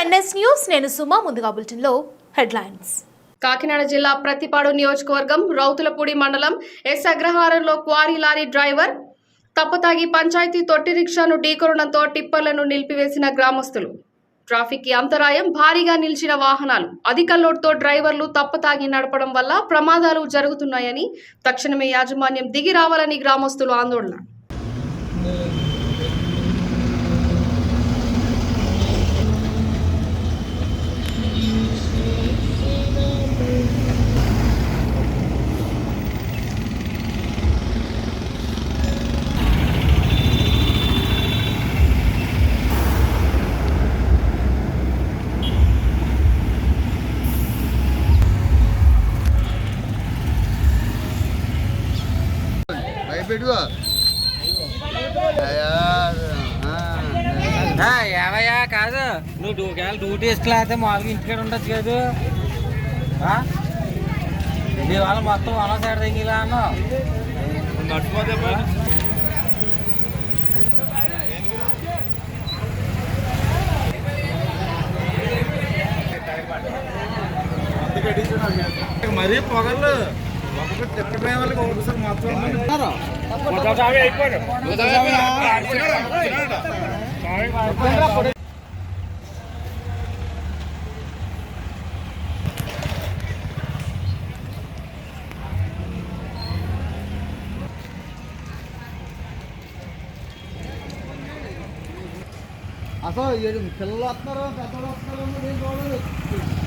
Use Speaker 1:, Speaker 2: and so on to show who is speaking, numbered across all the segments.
Speaker 1: NS news నేను సుమా ముందుగా బులెటిన్లో హెడ్లైన్స్.
Speaker 2: కాకినాడ జిల్లా ప్రతిపాడు నియోజకవర్గం రౌతులపూడి మండలం ఎస్ అగ్రహారంలో క్వారీ లారీ డ్రైవర్ తప్పతాగి పంచాయతీ తొట్టి రిక్షాను ఢీకొనడంతో టిప్పర్లను నిలిపివేసిన గ్రామస్తులు. ట్రాఫిక్కి అంతరాయం భారీగా నిలిచిన వాహనాలు. అధిక లోడ్తో డ్రైవర్లు తప్పతాగి నడపడం వల్ల ప్రమాదాలు జరుగుతున్నాయని తక్షణమే యాజమాన్యం దిగి రావాలని గ్రామస్తులు ఆందోళన.
Speaker 3: భయపెట్టుకో
Speaker 4: ఏవయ్యా కాదు. నువ్వు ఒకవేళ డ్యూటీ వేసుకెళ్ళతే మామూలుగా ఇంటికాడ ఉండొచ్చు కాదు. ఆ? ఇవాళ మొత్తం వన సైడ్ తగ్గిలా అన్నావు.
Speaker 3: మరీ పొగలు ఒక్కొక్క తిప్పే వాళ్ళకి ఒకసారి మొత్తం అసలు ఏడు పిల్లలు వస్తున్నారు పెద్దలు వస్తున్నారు నేను చూడలేదు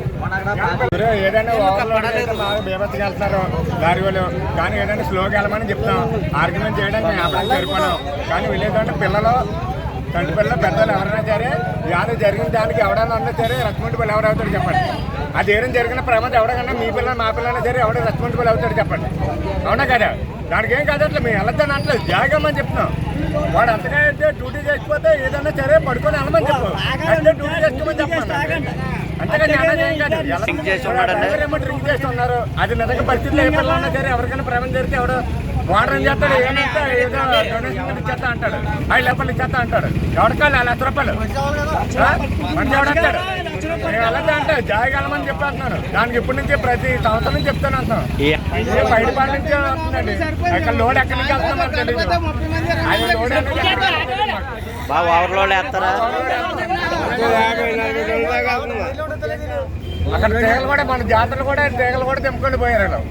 Speaker 5: బాగా బీభత్సగా వెళ్తున్నారు దారి వాళ్ళు కానీ ఏదైనా స్లోగా వెళ్ళమని చెప్తాం. ఆర్గ్యుమెంట్ చేయడానికి మేము సరిపోయాం కానీ వెళ్ళేదంటే పిల్లలు తండ్రి పిల్లలు పెద్దలు ఎవరైనా సరే యాదో జరిగిన దానికి ఎవడైనా ఉన్నా సరే రెస్పాన్సిబుల్ ఎవరు అవుతాడు చెప్పండి. అది ఏదైనా జరిగిన ప్రమాదం ఎవరికన్నా మీ పిల్లలు మా పిల్లలు సరే ఎవడో రెస్పాన్సిబుల్ అవుతాడు చెప్పండి. అవునా కదా? దానికి ఏం కాదు అట్లా మేము వెళ్ళొద్దని అంటలేదు జాగమని చెప్తున్నాం. వాడు అంతగా అయితే డ్యూటీ చేసిపోతే ఏదైనా సరే పడుకొని వెళ్ళమని చెప్పు. అంటే డ్యూటీ చేసుకోమని చెప్పండి డ్రింక్ చేసి ఉన్నారు. అది నిజంగా పరిస్థితుల్లో ఏ పిల్లలు ఉన్నా సరే ఎవరికైనా ప్రమాదం జరిగితే ఎవడో వాటర్ ఏం చేస్తాడు ఏమంటే ఏదో డొనేషన్ ఇచ్చేస్తా అంటాడు. ఐదు లెప్పలు ఇచ్చేస్తా అంటాడు. ఎవరికాలి లక్ష రూపాయలు? మనిషి ఎవడంటాడు అంటే జాయగలమని చెప్పేస్తున్నాను దానికి ఇప్పటి నుంచి ప్రతి సంవత్సరం చెప్తాను అంటున్నాను. బయటపాటి నుంచి వస్తుందండి లోడ్ ఎక్కడి నుంచి తెలియదు. అది లోడ్.
Speaker 4: బాగా ఓవర్లోడ్ వేస్తారా?
Speaker 5: అక్కడ తీగలు కూడా మన జాతరలు కూడా తీగలు కూడా తెంపుకొని పోయారు వీళ్ళు.